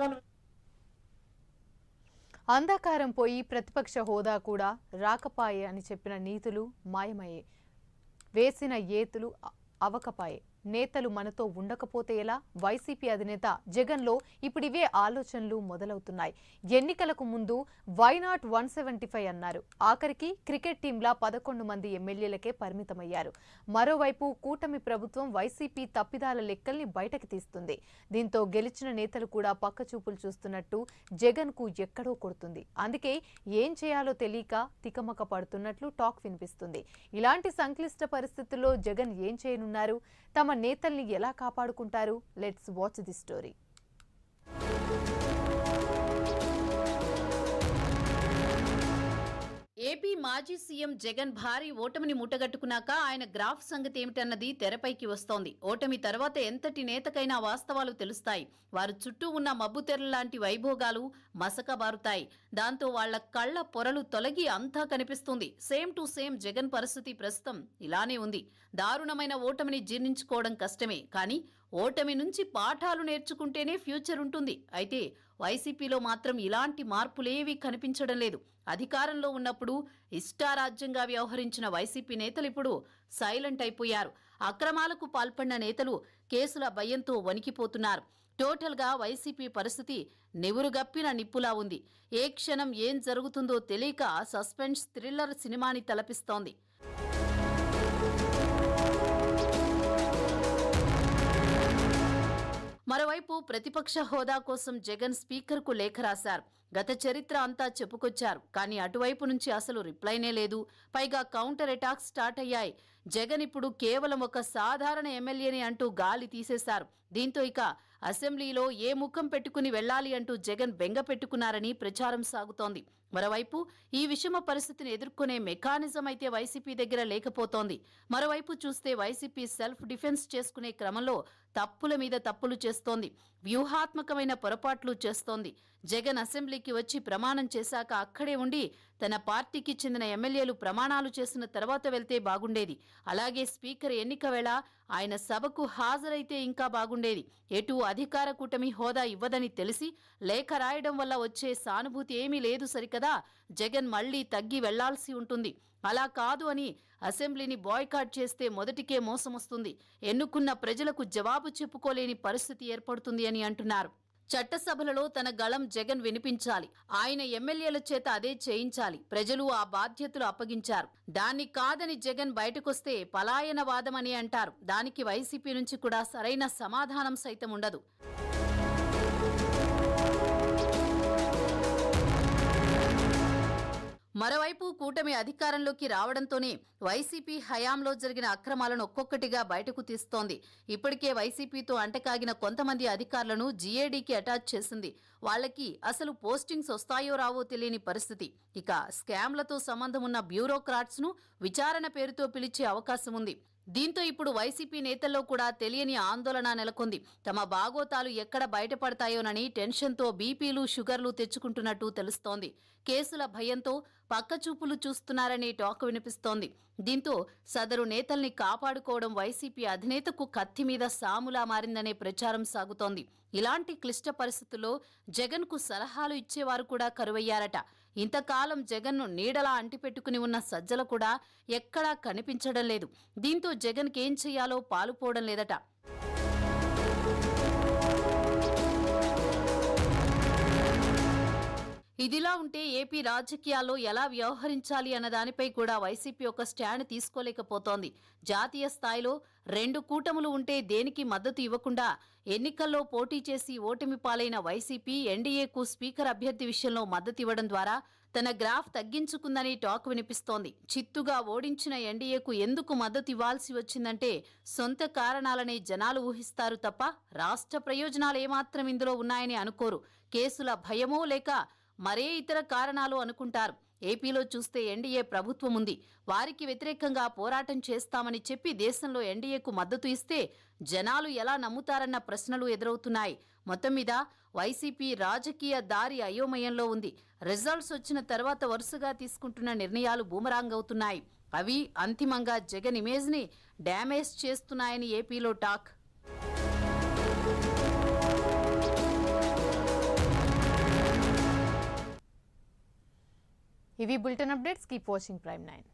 పథకాలు అంధకారం పోయి ప్రతిపక్ష హోదా కూడా రాకపాయే అని చెప్పిన నీతులు మాయమయ్యే. వేసిన ఏతులు అవకపాయే. నేతలు మనతో ఉండకపోతే ఎలా? వైసీపీ అధినేత జగన్లో ఇప్పుడివే ఆలోచనలు మొదలవుతున్నాయి. ఎన్నికలకు ముందు why not one seventy five అన్నారు. ఆఖరికి క్రికెట్ టీంలా పదకొండు మంది ఎమ్మెల్యేలకే పరిమితమయ్యారు. మరోవైపు కూటమి ప్రభుత్వం వైసీపీ తప్పిదాల లెక్కల్ని బయటకు తీస్తుంది. దీంతో గెలిచిన నేతలు కూడా పక్కచూపులు చూస్తున్నట్టు జగన్కు ఎక్కడో కొడుతుంది. అందుకే ఏం చేయాలో తెలియక తికమక పడుతున్నట్లు టాక్ వినిపిస్తుంది. ఇలాంటి సంక్లిష్ట పరిస్థితుల్లో జగన్ ఏం చేయనున్నారు? తమ తమ నేతల్ని ఎలా కాపాడుకుంటారు? లెట్స్ వాచ్ ది స్టోరీ మాజీ సీఎం జగన్ భారీ ఓటమిని మూటగట్టుకున్నాక ఆయన గ్రాఫ్ సంగతి ఏమిటన్నది తెరపైకి వస్తోంది. ఓటమి తర్వాత ఎంతటి నేతకైనా వాస్తవాలు తెలుస్తాయి. వారు చుట్టూ ఉన్న మబ్బు తెరలాంటి వైభోగాలు మసకబారుతాయి. దాంతో వాళ్ళ కళ్ళ పొరలు తొలగి అంతా కనిపిస్తుంది. సేమ్ టు సేమ్ జగన్ పరిస్థితి ప్రస్తుతం ఇలానే ఉంది. దారుణమైన ఓటమిని జీర్ణించుకోవడం కష్టమే. కానీ ఓటమి నుంచి పాఠాలు నేర్చుకుంటేనే ఫ్యూచర్ ఉంటుంది. అయితే వైసీపీలో మాత్రం ఇలాంటి మార్పులేవీ కనిపించడం లేదు. అధికారంలో ఉన్నప్పుడు ఇష్టారాజ్యంగా వ్యవహరించిన వైసీపీ నేతలు ఇప్పుడు సైలెంట్ అయిపోయారు. అక్రమాలకు పాల్పడిన నేతలు కేసుల భయంతో వణికిపోతున్నారు. టోటల్గా వైసీపీ పరిస్థితి నివురుగప్పిన నిప్పులా ఉంది. ఏ క్షణం ఏం జరుగుతుందో తెలియక సస్పెన్స్ థ్రిల్లర్ సినిమాని తలపిస్తోంది. మరోవైపు ప్రతిపక్ష హోదా కోసం జగన్ స్పీకర్కు లేఖ రాశారు. గత చరిత్ర అంతా చెప్పుకొచ్చారు. కానీ అటువైపు నుంచి అసలు రిప్లైనే లేదు. పైగా కౌంటర్ అటాక్ స్టార్ట్ అయ్యాయి. జగన్ ఇప్పుడు కేవలం ఒక సాధారణ ఎమ్మెల్యేని అంటూ గాలి తీసేశారు. దీంతో ఇక అసెంబ్లీలో ఏ ముఖం పెట్టుకుని వెళ్ళాలి అంటూ జగన్ బెంగ పెట్టుకున్నారని ప్రచారం సాగుతోంది. మరోవైపు ఈ విషమ పరిస్థితిని ఎదుర్కొనే మెకానిజం అయితే వైసీపీ దగ్గర లేకపోతోంది. మరోవైపు చూస్తే వైసీపీ సెల్ఫ్ డిఫెన్స్ చేసుకునే క్రమంలో తప్పుల మీద తప్పులు చేస్తోంది. వ్యూహాత్మకమైన పొరపాట్లు చేస్తోంది. జగన్ అసెంబ్లీకి వచ్చి ప్రమాణం చేశాక అక్కడే ఉండి తన పార్టీకి చెందిన ఎమ్మెల్యేలు ప్రమాణాలు చేసిన తర్వాత వెళ్తే బాగుండేది. అలాగే స్పీకర్ ఎన్నిక వేళ ఆయన సభకు హాజరైతే ఇంకా బాగుండేది. ఎటు అధికార కూటమి హోదా ఇవ్వదని తెలిసి లేఖ రాయడం వల్ల వచ్చే సానుభూతి ఏమీ లేదు సరికదా? జగన్ మళ్ళీ తగ్గి వెళ్ళాల్సి ఉంటుంది. అలా కాదు అని అసెంబ్లీని బాయ్కాట్ చేస్తే మొదటికే మోసం వస్తుంది ఎన్నుకున్న ప్రజలకు జవాబు చెప్పుకోలేని పరిస్థితి ఏర్పడుతుంది అని అంటున్నారు. చట్టసభలలో తన గళం జగన్ వినిపించాలి. ఆయన ఎమ్మెల్యేల చేత అదే చేయించాలి. ప్రజలు ఆ బాధ్యతలు అప్పగించారు. దాన్ని కాదని జగన్ బయటకొస్తే పలాయనవాదమని అంటారు. దానికి వైసీపీ నుంచి కూడా సరైన సమాధానం సైతం ఉండదు. మరోవైపు కూటమి అధికారంలోకి రావడంతోనే వైసీపీ హయాంలో జరిగిన అక్రమాలను ఒక్కొక్కటిగా బయటకు తీస్తోంది. ఇప్పటికే వైసీపీతో అంటకాగిన కొంతమంది అధికారులను జీఏడీకి అటాచ్ చేసింది. వాళ్ళకి అసలు పోస్టింగ్స్ వస్తాయో రావో తెలియని పరిస్థితి. ఇక స్కామ్లతో సంబంధం ఉన్న బ్యూరోక్రాట్స్ను విచారణ పేరుతో పిలిచే అవకాశం ఉంది దీంతో ఇప్పుడు వైసీపీ నేతల్లో కూడా తెలియని ఆందోళన నెలకొంది. తమ బాగోతాలు ఎక్కడ బయటపడతాయోనని టెన్షన్తో బీపీలు షుగర్లు తెచ్చుకుంటున్నట్టు తెలుస్తోంది. కేసుల భయంతో పక్కచూపులు చూస్తున్నారనే టాక్ వినిపిస్తోంది. దీంతో సదరు నేతల్ని కాపాడుకోవడం వైసీపీ అధినేతకు కత్తి మీద సాములా మారిందనే ప్రచారం సాగుతోంది. ఇలాంటి క్లిష్ట పరిస్థితుల్లో జగన్కు సలహాలు ఇచ్చేవారు కూడా కరువయ్యారట. ఇంతకాలం జగన్ను నీడలా అంటిపెట్టుకుని ఉన్న సజ్జల కూడా ఎక్కడా కనిపించడం లేదు. దీంతో జగన్కేం చేయాలో పాలుపోవడం లేదట. ఇదిలా ఉంటే ఏపీ రాజకీయాల్లో ఎలా వ్యవహరించాలి అన్న దానిపై కూడా వైసీపీ ఒక స్టాండ్ తీసుకోలేకపోతోంది. జాతీయ స్థాయిలో రెండు కూటములు ఉంటే దేనికి మద్దతు ఇవ్వకుండా ఎన్నికల్లో పోటీ చేసి ఓటమి పాలైన వైసీపీ ఎన్డీఏకు స్పీకర్ అభ్యర్థి విషయంలో మద్దతు ఇవ్వడం ద్వారా తన గ్రాఫ్ తగ్గించుకుందని టాక్ వినిపిస్తోంది. చిత్తుగా ఓడించిన ఎన్డీఏకు ఎందుకు మద్దతు ఇవ్వాల్సి వచ్చిందంటే సొంత కారణాలనే జనాలు ఊహిస్తారు తప్ప రాష్ట్ర ప్రయోజనాలు ఏమాత్రం ఇందులో ఉన్నాయని అనుకోరు. కేసుల భయమో లేక మరే ఇతర కారణాలు అనుకుంటారు. ఏపీలో చూస్తే ఎన్డీఏ ప్రభుత్వం ఉంది. వారికి వ్యతిరేకంగా పోరాటం చేస్తామని చెప్పి దేశంలో ఎన్డీఏకు మద్దతు ఇస్తే జనాలు ఎలా నమ్ముతారన్న ప్రశ్నలు ఎదురవుతున్నాయి. మొత్తం మీద వైసీపీ రాజకీయ దారి అయోమయంలో ఉంది. రిజల్ట్స్ వచ్చిన తర్వాత వరుసగా తీసుకుంటున్న నిర్ణయాలు బూమరాంగ్ అవుతున్నాయి. అవి అంతిమంగా జగన్ ఇమేజ్ని డ్యామేజ్ చేస్తున్నాయని ఏపీలో talk. heavy bulletin updates. Keep watching Prime 9.